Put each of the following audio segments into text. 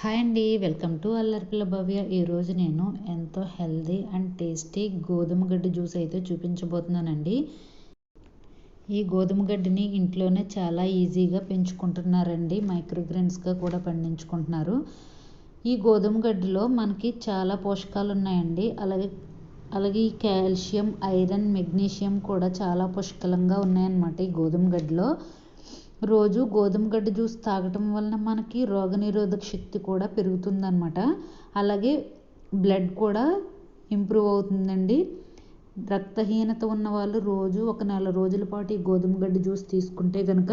Hi అండి welcome to అల్లరిపిల్ల భవ్య. ఈరోజు నేను ఎంతో హెల్దీ అండ్ టేస్టీ గోధుమ గడ్డి జ్యూస్ అయితే చూపించబోతున్నానండి. ఈ గోధుమ గడ్డిని ఇంట్లోనే చాలా ఈజీగా పెంచుకుంటున్నారండి. మైక్రోగ్రెయిన్స్గా కూడా పండించుకుంటున్నారు. ఈ గోధుమ గడ్డిలో మనకి చాలా పోషకాలు ఉన్నాయండి. అలాగే అలాగే ఈ కాల్షియం ఐరన్ మెగ్నీషియం కూడా చాలా పుష్కలంగా ఉన్నాయన్నమాట ఈ గోధుమ గడ్డిలో. రోజు గోధుమ గడ్డ జ్యూస్ తాగటం వలన మనకి రోగనిరోధక శక్తి కూడా పెరుగుతుందన్నమాట. అలాగే బ్లడ్ కూడా ఇంప్రూవ్ అవుతుందండి. రక్తహీనత ఉన్న వాళ్ళు రోజు ఒక నెల రోజుల పాటు ఈ గోధుమ గడ్డ జ్యూస్ తీసుకుంటే కనుక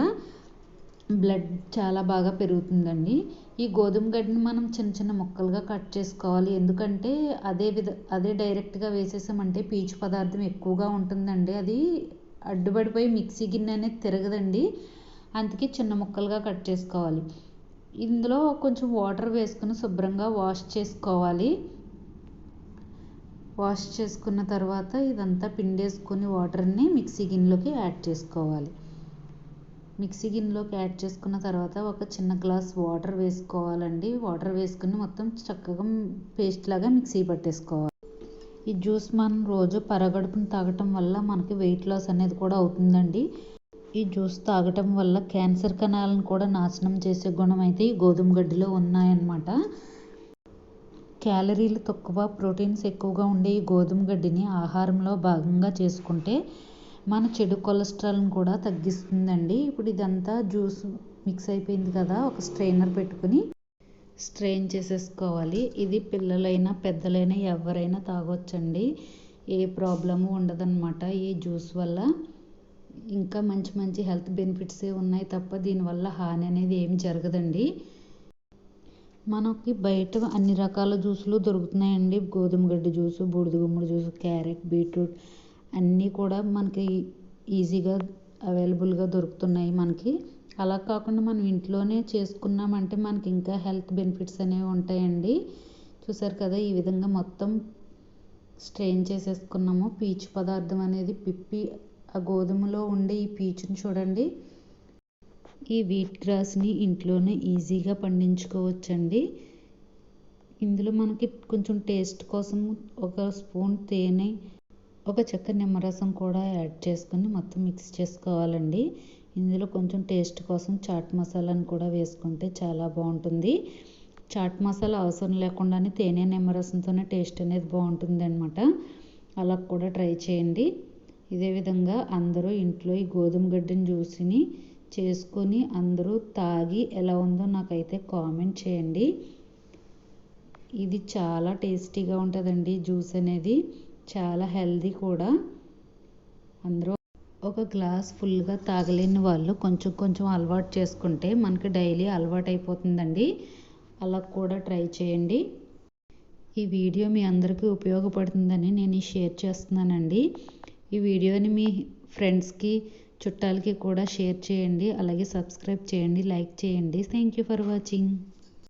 బ్లడ్ చాలా బాగా పెరుగుతుందండి. ఈ గోధుమ గడ్డని మనం చిన్న చిన్న ముక్కలుగా కట్ చేసుకోవాలి. ఎందుకంటే అదే విధ అదే డైరెక్ట్గా వేసేసామంటే పీచు పదార్థం ఎక్కువగా ఉంటుందండి. అది అడ్డుపడిపోయి మిక్సీ గిన్నె అనేది తిరగదండి. అందుకే చిన్న ముక్కలుగా కట్ చేసుకోవాలి. ఇందులో కొంచెం వాటర్ వేసుకుని శుభ్రంగా వాష్ చేసుకోవాలి. వాష్ చేసుకున్న తర్వాత ఇదంతా పిండేసుకొని వాటర్ని మిక్సీ గిన్నెలోకి యాడ్ చేసుకోవాలి. మిక్సీ గిన్నెలోకి యాడ్ చేసుకున్న తర్వాత ఒక చిన్న గ్లాస్ వాటర్ వేసుకోవాలండి. వాటర్ వేసుకుని మొత్తం చక్కగా పేస్ట్ లాగా మిక్సీ పట్టేసుకోవాలి. ఈ జ్యూస్ మనం రోజు పరగడుపుని తాగటం వల్ల మనకి వెయిట్ లాస్ అనేది కూడా అవుతుందండి. ఈ జ్యూస్ తాగటం వల్ల క్యాన్సర్ కణాలను కూడా నాశనం చేసే గుణం అయితే ఈ గోధుమ గడ్డిలో ఉన్నాయన్నమాట. క్యాలరీలు తక్కువ ప్రోటీన్స్ ఎక్కువగా ఉండే ఈ గోధుమ గడ్డిని ఆహారంలో భాగంగా చేసుకుంటే మన చెడు కొలెస్ట్రాల్ని కూడా తగ్గిస్తుందండి. ఇప్పుడు ఇదంతా జ్యూస్ మిక్స్ అయిపోయింది కదా ఒక స్ట్రైనర్ పెట్టుకుని స్ట్రెయిన్ చేసేసుకోవాలి. ఇది పిల్లలైనా పెద్దలైనా ఎవరైనా తాగొచ్చండి. ఏ ప్రాబ్లము ఉండదన్నమాట ఈ జ్యూస్ వల్ల. ఇంకా మంచి మంచి హెల్త్ బెనిఫిట్సే ఉన్నాయి తప్ప దీనివల్ల హాని అనేది ఏం జరగదండి. మనకి బయట అన్ని రకాల జ్యూసులు దొరుకుతున్నాయండి. గోధుమ గడ్డి జ్యూసు బూడిద గుమ్మడి జ్యూసు క్యారెట్ బీట్రూట్ అన్నీ కూడా మనకి ఈజీగా అవైలబుల్గా దొరుకుతున్నాయి మనకి. అలా కాకుండా మనం ఇంట్లోనే చేసుకున్నామంటే మనకి ఇంకా హెల్త్ బెనిఫిట్స్ అనేవి ఉంటాయండి. చూసారు కదా ఈ విధంగా మొత్తం స్ట్రెయిన్ చేసేసుకున్నాము. పీచు పదార్థం అనేది పిప్పి ఆ గోధుమలో ఉండే ఈ పీచుని చూడండి. ఈ వీట్ గ్రాస్ని ఇంట్లోనే ఈజీగా పండించుకోవచ్చండి. ఇందులో మనకి కొంచెం టేస్ట్ కోసం ఒక స్పూన్ తేనె ఒక చెక్క నిమ్మరసం కూడా యాడ్ చేసుకొని మొత్తం మిక్స్ చేసుకోవాలండి. ఇందులో కొంచెం టేస్ట్ కోసం చాట్ మసాలాను కూడా వేసుకుంటే చాలా బాగుంటుంది. చాట్ మసాలా అవసరం లేకుండానే తేనె నిమ్మరసంతోనే టేస్ట్ అనేది బాగుంటుంది అనమాట అలా కూడా ట్రై చేయండి. ఇదే విధంగా అందరూ ఇంట్లో ఈ గోధుమ గడ్డిని జ్యూస్ని చేసుకొని అందరూ తాగి ఎలా ఉందో నాకైతే కామెంట్ చేయండి. ఇది చాలా టేస్టీగా ఉంటుందండి జ్యూస్ అనేది. చాలా హెల్దీ కూడా. అందరూ ఒక గ్లాస్ ఫుల్గా తాగలేని వాళ్ళు కొంచెం కొంచెం అలవాటు చేసుకుంటే మనకి డైలీ అలవాటు అయిపోతుందండి. అలా కూడా ట్రై చేయండి. ఈ వీడియో మీ అందరికీ ఉపయోగపడుతుందని నేను షేర్ చేస్తున్నానండి. ఈ వీడియోని మీ ఫ్రెండ్స్కి చుట్టాలకి కూడా షేర్ చేయండి. అలాగే సబ్స్క్రైబ్ చేయండి లైక్ చేయండి. Thank you for watching